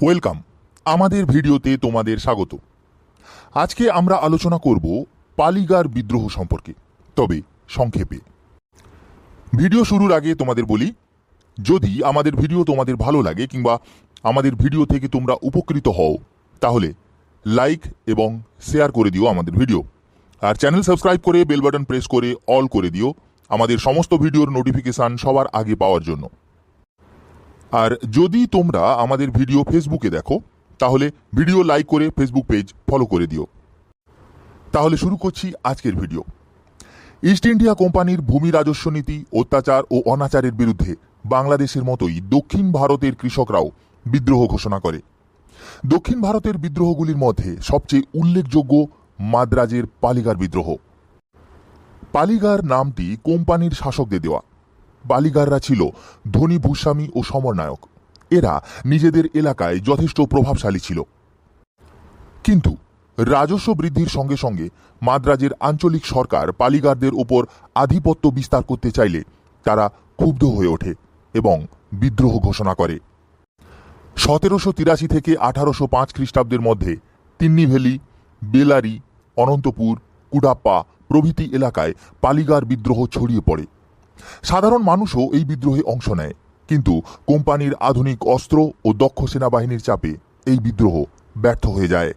Welcome. আমাদের ভিডিওতে তোমাদের স্বাগত। আজকে আমরা আলোচনা করব পালিগার বিদ্রোহ সম্পর্কে, তবে সংক্ষেপে। ভিডিও শুরুর আগে তোমাদের বলি, যদি আমাদের ভিডিও তোমাদের ভালো লাগে কিংবা আমাদের ভিডিও থেকে তোমরা উপকৃত হও, তাহলে লাইক এবং শেয়ার করে দিও আমাদের ভিডিও। আর চ্যানেল সাবস্ক্রাইব করে বেল বাটন প্রেস করে অল করে দিও আমাদের সমস্ত ভিডিওর নোটিফিকেশান সবার আগে পাওয়ার জন্য। আর যদি তোমরা আমাদের ভিডিও ফেসবুকে দেখো, তাহলে ভিডিও লাইক করে ফেসবুক পেজ ফলো করে দিও। তাহলে শুরু করছি আজকের ভিডিও। ইস্ট ইন্ডিয়া কোম্পানির ভূমি রাজস্ব নীতি, অত্যাচার ও অনাচারের বিরুদ্ধে বাংলাদেশের মতোই দক্ষিণ ভারতের কৃষকরাও বিদ্রোহ ঘোষণা করে। দক্ষিণ ভারতের বিদ্রোহগুলির মধ্যে সবচেয়ে উল্লেখযোগ্য মাদ্রাজের পালিগার বিদ্রোহ। পালিগার নামটি কোম্পানির শাসকদের দেওয়া। বালিগাররা ছিল ধনী ভূস্বামী ও সমরনায়ক। এরা নিজেদের এলাকায় যথেষ্ট প্রভাবশালী ছিল। কিন্তু রাজস্ব বৃদ্ধির সঙ্গে সঙ্গে মাদ্রাজের আঞ্চলিক সরকার পালিগারদের ওপর আধিপত্য বিস্তার করতে চাইলে তারা ক্ষুব্ধ হয়ে ওঠে এবং বিদ্রোহ ঘোষণা করে। সতেরোশো তিরাশি থেকে আঠারোশো পাঁচ খ্রিস্টাব্দের মধ্যে তিন্নি ভ্যালি বেলারি, অনন্তপুর, কুডাপ্পা প্রভৃতি এলাকায় পালিগার বিদ্রোহ ছড়িয়ে পড়ে। সাধারণ মানুষও এই বিদ্রোহে অংশ নেয়, কিন্তু কোম্পানির আধুনিক অস্ত্র ও দক্ষ সেনাবাহিনীর চাপে এই বিদ্রোহ ব্যর্থ হয়ে যায়।